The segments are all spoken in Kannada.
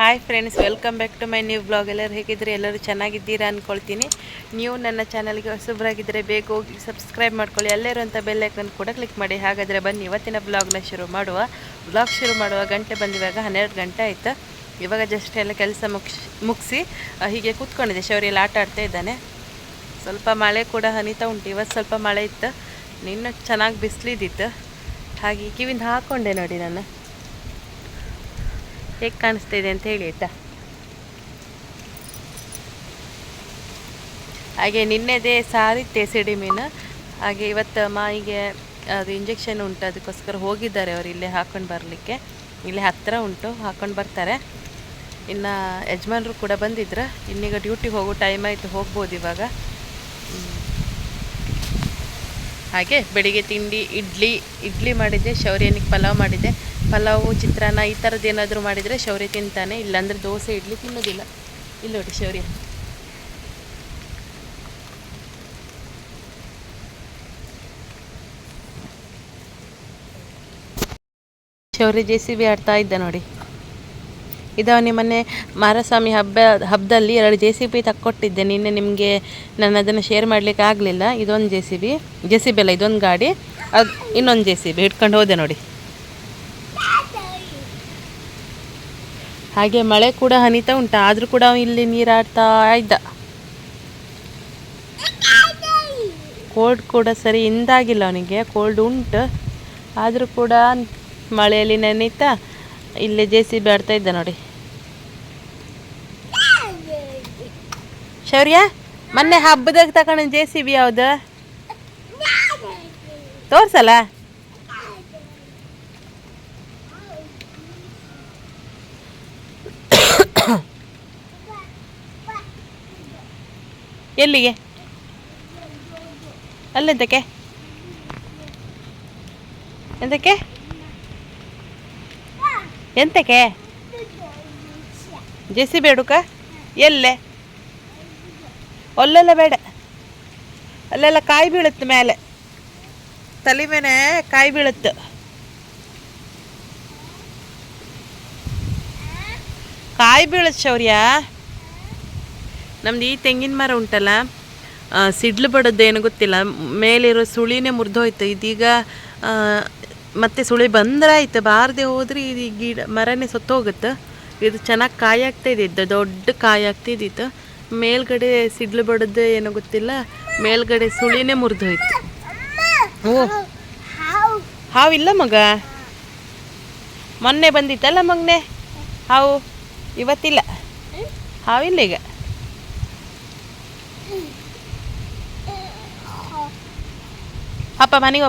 Hi friends welcome back to my new blog ಎಲ್ಲರೂ ಹೇಗಿದ್ರೆ ಎಲ್ಲರೂ ಚೆನ್ನಾಗಿದ್ದೀರಾ ಅಂದ್ಕೊಳ್ತೀನಿ ನೀವು ನನ್ನ ಚಾನಲ್ಗೆ ಹೊಸಬ್ರಾಗಿದ್ದರೆ ಬೇಗ ಹೋಗಿ ಸಬ್ಸ್ಕ್ರೈಬ್ ಮಾಡ್ಕೊಳ್ಳಿ. ಎಲ್ಲರೂ ಅಂತ ಬೆಲ್ ಐಕನ್ ಕೂಡ ಕ್ಲಿಕ್ ಮಾಡಿ. ಹಾಗಾದರೆ ಬನ್ನಿ, ಇವತ್ತಿನ ಬ್ಲಾಗ್ನ ಶುರು ಮಾಡುವ. ಬ್ಲಾಗ್ ಶುರು ಮಾಡುವ ಗಂಟೆ ಬಂದಿವಾಗ ಹನ್ನೆರಡು ಗಂಟೆ ಆಯಿತು. ಇವಾಗ ಜಸ್ಟ್ ಎಲ್ಲ ಕೆಲಸ ಮುಗಿಸಿ ಮುಗಿಸಿ ಹೀಗೆ ಕೂತ್ಕೊಂಡಿದ್ದೆ. ಶೌರ್ಯಲ್ಲಿ ಆಟ ಆಡ್ತಾ ಇದ್ದಾನೆ. ಸ್ವಲ್ಪ ಮಳೆ ಕೂಡ ಹನಿತಾ ಉಂಟು. ಇವತ್ತು ಸ್ವಲ್ಪ ಮಳೆ ಇತ್ತು. ನಿನ್ನ ಚೆನ್ನಾಗಿ ಬಿಸಿಲಿದ್ದಿತ್ತು ಹಾಗೆ ಕಿವಿಂದ ಹಾಕ್ಕೊಂಡೆ ನೋಡಿ ನಾನು. ಹೇಗೆ ಕಾಣಿಸ್ತಾ ಇದೆ ಅಂತ ಹೇಳಿ ಆಯ್ತಾ? ಹಾಗೆ ನಿನ್ನೆದೇ ಸಾರಿತ್ತೆ ಸಿಡಿ ಮೀನು. ಹಾಗೆ ಇವತ್ತು ಮಾಯಿಗೆ ಅದು ಇಂಜೆಕ್ಷನ್ ಉಂಟು, ಅದಕ್ಕೋಸ್ಕರ ಹೋಗಿದ್ದಾರೆ ಅವರು ಇಲ್ಲೇ ಹಾಕೊಂಡು ಬರಲಿಕ್ಕೆ. ಇಲ್ಲೇ ಹತ್ತಿರ ಉಂಟು, ಹಾಕೊಂಡು ಬರ್ತಾರೆ. ಇನ್ನು ಯಜಮಾನರು ಕೂಡ ಬಂದಿದ್ರು. ಇನ್ನೀಗ ಡ್ಯೂಟಿಗೆ ಹೋಗೋ ಟೈಮ್ ಆಯಿತು, ಹೋಗ್ಬೋದು ಇವಾಗ. ಹಾಗೆ ಬೆಳಿಗ್ಗೆ ತಿಂಡಿ, ಇಡ್ಲಿ ಇಡ್ಲಿ ಮಾಡಿದ್ದೆ, ಶೌರ್ಯನಿಗೆ ಪಲಾವ್ ಮಾಡಿದ್ದೆ. ಪಲಾವು, ಚಿತ್ರಾನ್ನ ಈ ಥರದ್ದು ಏನಾದರೂ ಮಾಡಿದರೆ ಶೌರ್ಯ ತಿಂತಾನೆ, ಇಲ್ಲಾಂದರೆ ದೋಸೆ, ಇಡ್ಲಿ ತಿನ್ನೋದಿಲ್ಲ. ಇಲ್ಲ ನೋಡಿ Shaurya. Shaurya J C B ಆಡ್ತಾ ಇದ್ದ ನೋಡಿ. ಇದು ಮೊನ್ನೆ ಮಾರಸ್ವಾಮಿ ಹಬ್ಬ, ಹಬ್ಬದಲ್ಲಿ ಎರಡು ಜೆ ಸಿ ಬಿ ತಕ್ಕೊಟ್ಟಿದ್ದೆ. ನಿನ್ನೆ ನಿಮಗೆ ನಾನು ಅದನ್ನು ಶೇರ್ ಮಾಡಲಿಕ್ಕೆ ಆಗಲಿಲ್ಲ. ಇದೊಂದು J C B J C B ಅಲ್ಲ, ಇದೊಂದು ಗಾಡಿ. ಅದು ಇನ್ನೊಂದು ಜೆ ಸಿ ಬಿ ಹಿಡ್ಕೊಂಡು ಹೋದೆ ನೋಡಿ. ಹಾಗೆ ಮಳೆ ಕೂಡ ಹನಿತಾ ಉಂಟ. ಆದರೂ ಕೂಡ ಇಲ್ಲಿ ನೀರಾಡ್ತಾ ಇದ್ದ. ಕೋಲ್ಡ್ ಕೂಡ ಸರಿ ಇಂದಾಗಿಲ್ಲ ಅವನಿಗೆ. ಕೋಲ್ಡ್ ಉಂಟು. ಆದರೂ ಕೂಡ ಮಳೆಯಲ್ಲಿ ನೆನೀತಾ. ಇಲ್ಲೇ ಜೆ ಸಿ ಬಿ ಆಡ್ತಾ ಇದ್ದ ನೋಡಿ. ಶೌರ್ಯ? ಮೊನ್ನೆ ಹಬ್ಬದಾಗ ತಗೊಂಡ ಜೆ ಸಿ ಬಿ ಯಾವ್ದು? ತೋರ್ಸಲ್ಲ? ಎಲ್ಲಿಗೆ? ಅಲ್ಲೆಂತಕ್ಕೆ? ಎಂತಕ್ಕೆ? ಎಂತಕ್ಕೆ? ಜೆ ಸಿ ಬೇಡುಕ ಎಲ್ಲೆ? ಅಲ್ಲೆಲ್ಲ ಬೇಡ. ಅಲ್ಲೆಲ್ಲ ಕಾಯಿ ಬೀಳುತ್ತೆ ಮೇಲೆ. ತಲೆ ಮೇಲೆ ಕಾಯಿ ಬೀಳುತ್ತೆ. ಕಾಯಿ ಬೀಳುತ್ತೆ ಶೌರ್ಯ. ನಮ್ದು ಈ ತೆಂಗಿನ ಮರ ಉಂಟಲ್ಲ ಸಿಡ್ಲು ಬಡೋದು ಏನು ಗೊತ್ತಿಲ್ಲ, ಮೇಲಿರೋ ಸುಳಿನೇ ಮುರಿದೋಯ್ತು. ಇದೀಗ ಮತ್ತೆ ಸುಳಿ ಬಂದ್ರಾಯ್ತು. ಬಾರದೆ ಹೋದ್ರೆ ಇದು ಗಿಡ ಮರನೇ ಸತ್ತೋಗುತ್ತೆ. ಇದು ಚೆನ್ನಾಗಿ ಕಾಯಿ ಆಗ್ತಾ ಇದ್ದಿದ್ದು ದೊಡ್ಡ ಕಾಯಿ ಆಗ್ತಿದ್ದಿತ್ತು ಮೇಲ್ಗಡೆ ಸಿಡ್ಲು ಬಡದ್ದು ಏನೋ ಗೊತ್ತಿಲ್ಲ. ಮೇಲ್ಗಡೆ ಸುಳಿನೇ ಮುರಿದೋಯ್ತು. ಓ ಹಾವಿಲ್ಲ ಮಗ? ಮೊನ್ನೆ ಬಂದಿತ್ತಲ್ಲ ಮಗನೆ? ಹಾವು? ಇವತ್ತಿಲ್ಲ. ಹಾವಿಲ್ಲ ಈಗ. ಅಪ್ಪ ಮನೆಗೆ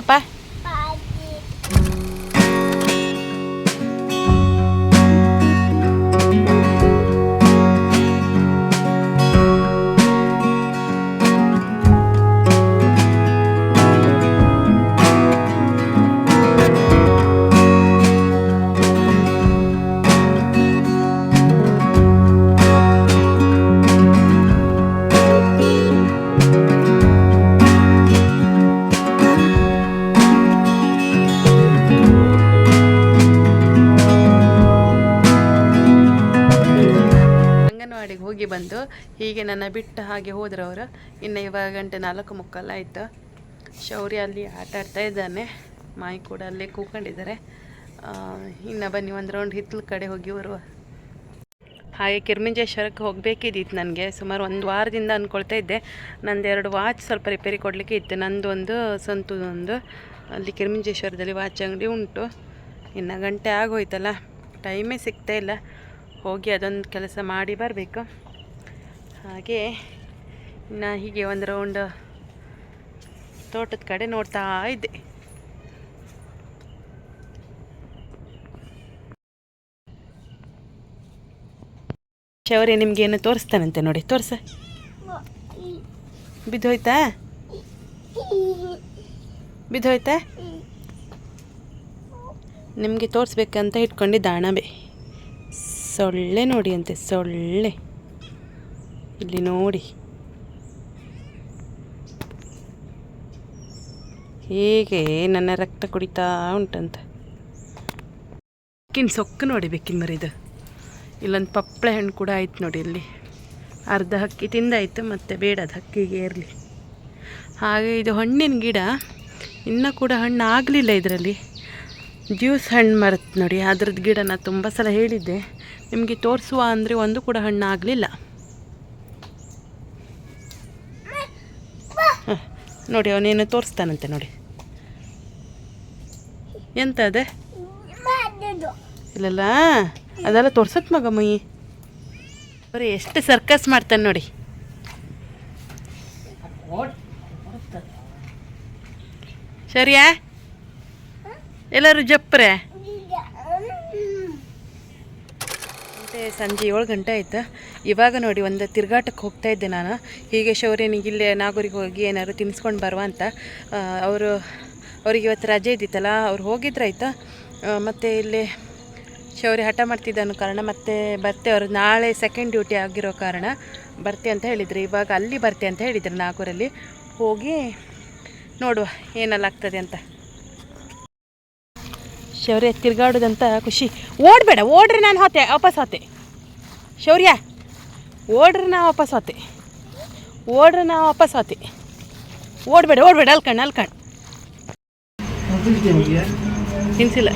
ಅಂಗನವಾಡಿಗೆ ಹೋಗಿ ಬಂದು ಹೀಗೆ ನನ್ನ ಬಿಟ್ಟು ಹಾಗೆ ಹೋದ್ರು ಅವರು. ಇನ್ನು ಇವಾಗ ಗಂಟೆ ನಾಲ್ಕು ಮುಕ್ಕಾಲು ಶೌರ್ಯ ಅಲ್ಲಿ ಆಟ ಆಡ್ತಾ ಇದ್ದಾನೆ. ಮಾಯಿ ಕೂಡ ಅಲ್ಲೇ ಕೂಕೊಂಡಿದ್ದಾರೆ ಇನ್ನು ಬನ್ನಿ ಒಂದು ರೌಂಡ್ ಹಿತ್ತಲ ಕಡೆ ಹೋಗಿ ಬರುವ. ಹಾಗೆ ಕಿರ್ಮಿಂಜೇಶ್ವರಕ್ಕೆ ಹೋಗಬೇಕಿದ್ದಿತ್ತು ನನಗೆ. ಸುಮಾರು ಒಂದು ವಾರದಿಂದ ಅಂದ್ಕೊಳ್ತಾ ಇದ್ದೆ. ನಂದು ಎರಡು ವಾಚ್ ಸ್ವಲ್ಪ ರಿಪೇರಿ ಕೊಡಲಿಕ್ಕೆ ಇತ್ತು. ನಂದು ಒಂದು ಸಂತುದೊಂದು ಅಲ್ಲಿ ಕಿರ್ಮಿಂಜೇಶ್ವರದಲ್ಲಿ ವಾಚ್ ಅಂಗಡಿ ಉಂಟು. ಇನ್ನು ಗಂಟೆ ಆಗೋಯ್ತಲ್ಲ. ಟೈಮೇ ಸಿಗ್ತಾ ಇಲ್ಲ. ಹೋಗಿ ಅದೊಂದು ಕೆಲಸ ಮಾಡಿ ಬರಬೇಕು. ಹಾಗೆ ಇನ್ನು ಹೀಗೆ ಒಂದು ರೌಂಡ್ ತೋಟದ ಕಡೆ ನೋಡ್ತಾ ಇದ್ದೆ. ಶೌರ್ಯ ಏನು ತೋರಿಸ್ತಾನಂತೆ ನೋಡಿ, ತೋರಿಸ. ಬಿದ್ದೋಯ್ತಾ? ಬಿದ್ದೋಯ್ತಾ? ನಿಮಗೆ ತೋರಿಸ್ಬೇಕಂತ ಇಟ್ಕೊಂಡಿದ್ದ ಅಣಬೆ. ಸೊಳ್ಳೆ ನೋಡಿ ಅಂತೆ, ಸೊಳ್ಳೆ. ಇಲ್ಲಿ ನೋಡಿ. ಹೇಗೆ ನನ್ನ ರಕ್ತ ಕುಡಿತಾ ಉಂಟಂತೆ. ಬೆಕ್ಕಿನ ಸೊಕ್ಕು ನೋಡಿ ಬೆಕ್ಕಿನ ಮರಿದು ಇಲ್ಲೊಂದು ಪಪ್ಪಳೆ ಹಣ್ಣು ಕೂಡ ಆಯ್ತು ನೋಡಿ ಇಲ್ಲಿ. ಅರ್ಧ ಹಕ್ಕಿ ತಿಂದಾಯಿತು, ಮತ್ತು ಬೇಡ ಅದು ಹಕ್ಕಿಗೆ ಇರಲಿ ಹಾಗೆ ಇದು ಹಣ್ಣಿನ ಗಿಡ. ಇನ್ನೂ ಕೂಡ ಹಣ್ಣು ಆಗಲಿಲ್ಲ ಇದರಲ್ಲಿ. ಜ್ಯೂಸ್ ಹಣ್ಣು ಮರತ್ ನೋಡಿ ಅದ್ರದ್ದು ಗಿಡ ನಾನು ತುಂಬ ಸಲ ಹೇಳಿದ್ದೆ. ನಿಮಗೆ ತೋರಿಸುವ ಅಂದರೆ ಒಂದು ಕೂಡ ಹಣ್ಣು ಆಗಲಿಲ್ಲ. ನೋಡಿ, ಅವನೇನು ತೋರಿಸ್ತಾನಂತೆ ನೋಡಿ. ಎಂತ ಅದೇ? ಇಲ್ಲಲ್ಲ, ಅದೆಲ್ಲ ತೋರ್ಸತ್ ಮಗ ಮೈ ಬರೀ ಎಷ್ಟು ಸರ್ಕಸ್ ಮಾಡ್ತಾನೆ ನೋಡಿ. ಸರಿಯಾ ಎಲ್ಲರೂ ಜಪ್ರೆ? ಮತ್ತೆ ಸಂಜೆ ಏಳು ಗಂಟೆ ಆಯ್ತು. ಇವಾಗ ನೋಡಿ ಒಂದು ತಿರ್ಗಾಟಕ್ಕೆ ಹೋಗ್ತಾ ಇದ್ದೆ ನಾನು. ಹೀಗೆ ಶೌರ್ಯನಿಗೆ ಇಲ್ಲೇ ನಾಗೂರಿಗೆ ಹೋಗಿ ಏನಾದ್ರು ತಿನ್ಸ್ಕೊಂಡು ಬರುವ ಅಂತ. ಅವರು ಅವ್ರಿಗೆ ಇವತ್ತು ರಜೆ ಇದ್ದಿತ್ತಲ್ಲ ಅವ್ರು ಹೋಗಿದ್ರಾಯ್ತು ಮತ್ತು ಇಲ್ಲಿ ಶೌರ್ಯ ಹಠ ಮಾಡ್ತಿದ್ದ ಅನ್ನೋ ಕಾರಣ ಮತ್ತೆ ಬರ್ತೆ ಅವರು ನಾಳೆ ಸೆಕೆಂಡ್ ಡ್ಯೂಟಿ ಆಗಿರೋ ಕಾರಣ ಬರ್ತೆ ಅಂತ ಹೇಳಿದ್ರು. ಇವಾಗ ಅಲ್ಲಿ ಬರ್ತೆ ಅಂತ ಹೇಳಿದ್ರು ನಾಗೂರಲ್ಲಿ. ಹೋಗಿ ನೋಡುವ ಏನಲ್ಲ ಆಗ್ತದೆ ಅಂತ. ಶೌರ್ಯ ತಿರ್ಗಾಡೋದಂತ ಖುಷಿ. ಓಡಬೇಡ, ಓಡ್ರಿ ನಾನು ಹೋತೆ, ವಾಪಸ್ ಹೋತೆ. ಶೌರ್ಯ, ಓಡ್ರಿ ನಾ ವಾಪಸ್ ಹೋತೆ. ಓಡ್ರಿ ನಾ ವಾಪಸ್ ಹೋತೆ. ಓಡಬೇಡ ಓಡಬೇಡ, ಅಲ್ಕಣ್ ಹೋಗ್ಯಾ ತಿನ್ಸಿಲ್ಲ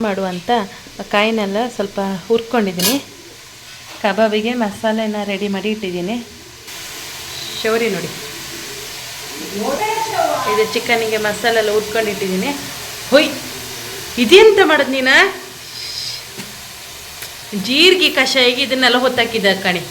ಮಾಡುವಂಥ ಕಾಯಿನೆಲ್ಲ ಸ್ವಲ್ಪ ಹುರ್ಕೊಂಡಿದ್ದೀನಿ. ಕಬಾಬಿಗೆ ಮಸಾಲೆನ ರೆಡಿ ಮಾಡಿ ಇಟ್ಟಿದ್ದೀನಿ. ಶೌರಿ ನೋಡಿ. ಇದು ಚಿಕನಿಗೆ ಮಸಾಲೆ ಎಲ್ಲ ಹುರ್ಕೊಂಡಿಟ್ಟಿದ್ದೀನಿ ಹೊಯ್, ಇದೆಂತ ಮಾಡೋದು ನೀನು? ಜೀರಿಗೆ ಕಷಾಯಿಗೆ ಇದನ್ನೆಲ್ಲ ಹೊತ್ತಾಕಿದ್ದ ಕಣಿ?